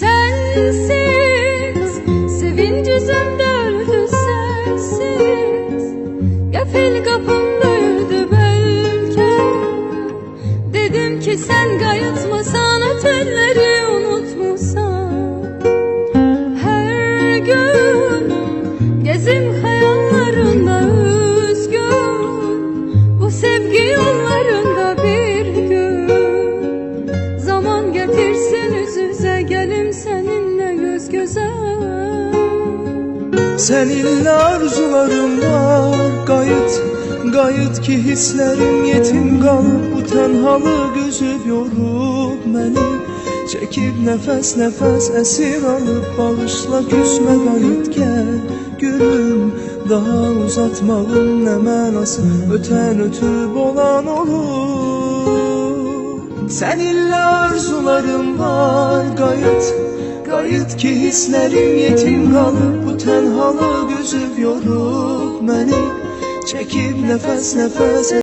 Sensiz sevinci dördü sensiz. Gafil kapımdaydı belki Dedim ki sen gayatmasan ötenleri unutmasan. Her gün gezim hayallarında üzgün Bu sevgi yollarında bir göz göze Seninle arzularım var. Gayet, gayet ki hislerim yetim kalıp Bu tenhalı gözüp yorup beni Çekip nefes nefes esir alıp Bağışla küsme gayet. Gel gülüm Daha uzatmalım ne mənası Öten ötüb olan olur. Seninle arzularım var. Gayet Gayet ki hislerim yetim kalıp Bu tenhalı gözüp yorup beni Çekip nefes nefes